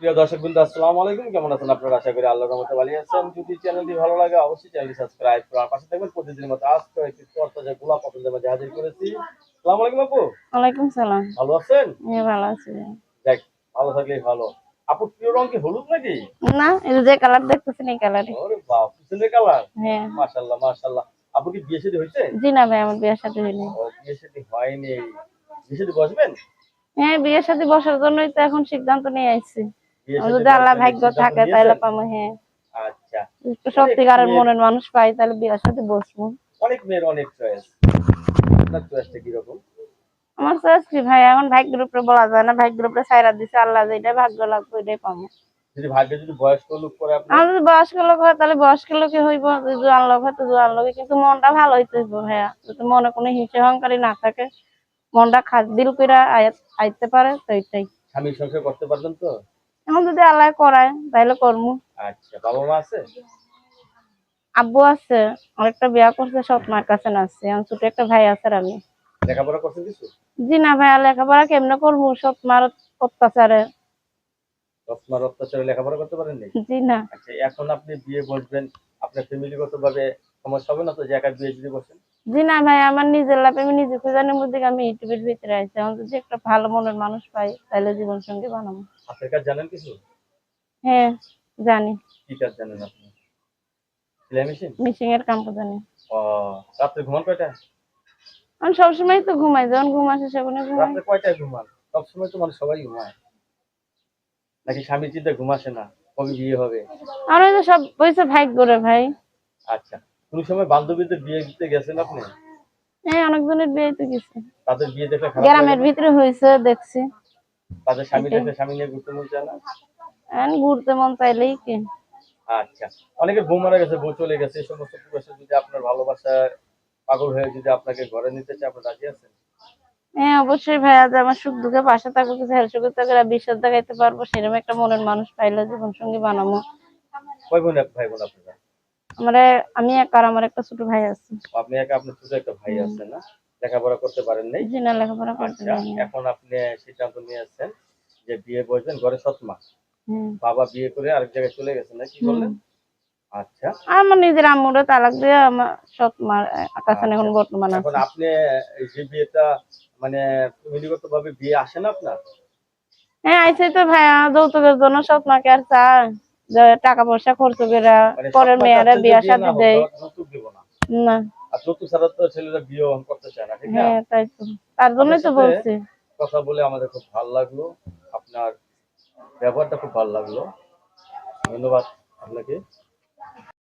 প্রিয় দর্শক বিন্দু আসসালামু আলাইকুম। কেমন আছেন আপনারা? আশা করি আল্লাহর রহমতে ভালো আছেন। যদি চ্যানেলটি ভালো লাগে অবশ্যই চ্যানেলটি সাবস্ক্রাইব করে আমার পাশে থাকবেন। প্রতিদিনের মতো আজকে একটি চর্চা গোলাপ পছন্দের মাঝে হাজির করেছি। আসসালামু আলাইকুম আপু। ওয়ালাইকুম সালাম। ভালো আছেন? হ্যাঁ ভালো আছি। যাক ভালো থাকলেই ভালো। আপু প্রিয় রং কি হলুদ নাকি? না এই যে কালার দেখতেছেন এই কালারই ওরে বাপ পিছনের কালার হ্যাঁ। মাশাআল্লাহ মাশাআল্লাহ। আপু কি বিয়ে শাদী হয়েছে? জি না ভাই আমার বিয়ের সাথে হয়নি। ও বিয়ে শাদী হয়নি। বিয়ে শাদী বসবেন? হ্যাঁ বিয়ের সাথে বসার জন্যই তো এখন সিদ্ধান্ত নিয়ে বিয়ে শাদী যদি আল্লাহ ভাগ্য থাকে তাহলে পাবো হ্যাঁ। আচ্ছা। সত্যিকারের মনের মানুষ পাই তাহলে বিয়ের সাথে বসবো। অনেক মেয়ের অনেক চয়েস আপনার চয়েসটা কীরকম? আমার চয়েস কি ভাই? এখন ভাগ্যের উপরে বলা যায় না। ভাগ্যের উপরে সাইরা দিছে আল্লাহ যেটা ভাগ্য লাগবে ওইটাই পাবো যদি ভাগ্যে যদি বয়স্ক লোক করে আপনি আমার যদি বয়স্ক লোক হয় তাহলে বয়স্ক লোকে হইব। যদি জোয়ান লোক হয় তো জোয়ান লোকে কিন্তু মনটা ভালো হইতে হইব ভাইয়া। যদি মনে কোনো হিংসা অহংকারী না থাকে মনটা খাস দিল করে আইতে পারে তো এইটাই। স্বামী সংসার করতে পারবেন তো? এখন যদি আল্লাহ করায় তাহলে করব আচ্ছা বাবা মা আছে? আব্বু আছে আরেকটা বিয়া করছে সৎ মার কাছে নাচছে। এখন ছোট একটা ভাই আছে আর আমি। লেখাপড়া করছেন কিছু? জি না ভাই লেখাপড়া কেমনে করব সৎ মার অত্যাচারে। রত্নার অত্যাচারে লেখাপড়া করতে পারেননি? জি না। আচ্ছা এখন আপনি বিয়ে বসবেন আপনার ফ্যামিলিগত ভাবে সমস্যা হবে না তো যে একা বিয়ে যদি বসেন জি না ভাই আমার নিজের লাভ আমি নিজে খুঁজানোর মধ্যে আমি ইউটিউবের ভিতরে আছি যদি একটা ভালো মনের মানুষ পাই তাহলে জীবন সঙ্গী বানাবো। কাজ জানেন কিছু? হ্যাঁ জানি। কি কাজ জানেন আপনি? সেলাই মেশিন? মিশিং এর কাম জানি। ও রাত্রে ঘুমান কয়টা? আমি সবসময় তো ঘুমাই যখন ঘুম আসে সেখানে ঘুমাই। ঘুমান? সবসময় তো মানে সবাই ঘুমায়। নাকি চিন্তা ঘুম আসে না? কবে বিয়ে হবে? সব রে ভাই। আচ্ছা। কোন সময় বান্ধবীদের বিয়ে দিতে গেছেন আপনি? হ্যাঁ অনেকজনের বিয়ে তো গেছে। তাদের বিয়ে দেখলে খারাপ গ্রামের ভিতরে হয়েছে দেখছি। তাদের স্বামী দেখলে স্বামী নিয়ে ঘুরতে মন চায় না? এখন ঘুরতে মন চাইলেই কি? আচ্ছা। অনেকে বউ মারা গেছে বউ চলে গেছে এই সমস্ত পুরুষের যদি আপনার ভালোবাসা পাগল হয়ে যদি আপনাকে ঘরে নিতে চায় আপনি রাজি আছেন? হ্যাঁ অবশ্যই ভাইয়া যে আমার সুখ দুঃখে পাশে থাকব কিছু হেল্প করতে গেলে বিশ্বাস দেখাইতে পারব সেরকম একটা মনের মানুষ পাইলে জীবন সঙ্গী বানাবো। কয় বোন এক ভাই বোন আপনারা? আমার আমি এক আর আমার একটা ছোট ভাই আছে। আপনি একা আপনার ছোট একটা ভাই আছে না? লেখাপড়া করতে পারেন নাই? জি না লেখাপড়া করতে আচ্ছা পারি না। এখন আপনি সিদ্ধান্ত নিয়েছেন যে বিয়ে বসবেন ঘরে সৎমা। হুম। বাবা বিয়ে করে আরেক জায়গায় চলে গেছেন না কি বললেন? আচ্ছা। আমার নিজের আম্মুরে তালাক দিয়ে আমার সৎ মার কাছে এখন বর্তমান। এখন আপনি এই যে বিয়েটা মানে ফ্যামিলিগত ভাবে বিয়ে আসে না আপনার? হ্যাঁ আইসে তো ভাইয়া যৌতুকের জন্য সৎ মাকে আর চায়। টাকা পয়সা খরচ করে মানে পরের সৎমা মেয়েরা বিয়া হোক, দেয়। না। হ্যাঁ তাই তার জন্যই তো সাথে- বলছি। কথা বলে আমাদের খুব ভালো লাগল। আপনার ব্যবহারটা খুব ভালো লাগল। ধন্যবাদ আপনাকে।